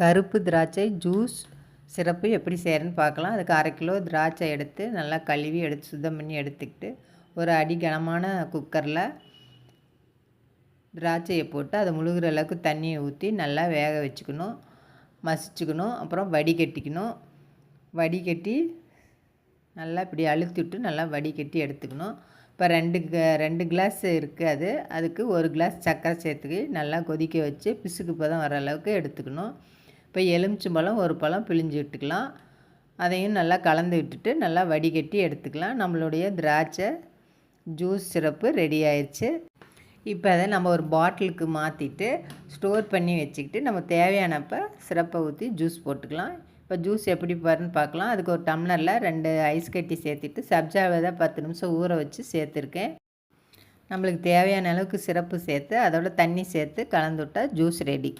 கருப்பு திராட்சை ஜூஸ் சிறப்பு எப்படி செய்கிறேன்னு பார்க்கலாம். அதுக்கு அரை கிலோ திராட்சை எடுத்து நல்லா கழுவி எடுத்து சுத்தம் பண்ணி எடுத்துக்கிட்டு ஒரு அடி கனமான குக்கரில் திராட்சையை போட்டு அதை முழுகிற அளவுக்கு தண்ணியை ஊற்றி நல்லா வேக வச்சுக்கணும். மசிச்சுக்கணும். அப்புறம் வடிகட்டிக்கணும். வடிகட்டி நல்லா இப்படி அழுத்தி விட்டு நல்லா வடிகட்டி எடுத்துக்கணும். இப்போ ரெண்டு ரெண்டு கிளாஸ் இருக்குது அது. அதுக்கு ஒரு கிளாஸ் சர்க்கரை சேர்த்துக்கி நல்லா கொதிக்க வச்சு பிசுக்கு பதம் வர அளவுக்கு எடுத்துக்கணும். இப்போ எலுமிச்சம்பழம் ஒரு பழம் பிழிஞ்சு விட்டுக்கலாம். அதையும் நல்லா கலந்து விட்டுட்டு நல்லா வடிகட்டி எடுத்துக்கலாம். நம்மளுடைய திராட்சை ஜூஸ் சிரப்பு ரெடி ஆயிடுச்சு. இப்போ அதை நம்ம ஒரு பாட்டிலுக்கு மாற்றிட்டு ஸ்டோர் பண்ணி வச்சுக்கிட்டு நம்ம தேவையானப்போ சிரப்பை ஊற்றி ஜூஸ் போட்டுக்கலாம். இப்போ ஜூஸ் எப்படி பாருன்னு பார்க்கலாம். அதுக்கு ஒரு டம்ளரில் ரெண்டு ஐஸ் கட்டி சேர்த்துட்டு சப்ஜா விதை பத்து நிமிஷம் ஊற வச்சு சேர்த்துருக்கேன். நம்மளுக்கு தேவையான அளவுக்கு சிரப்பு சேர்த்து அதோட தண்ணி சேர்த்து கலந்துவிட்டால் ஜூஸ் ரெடி.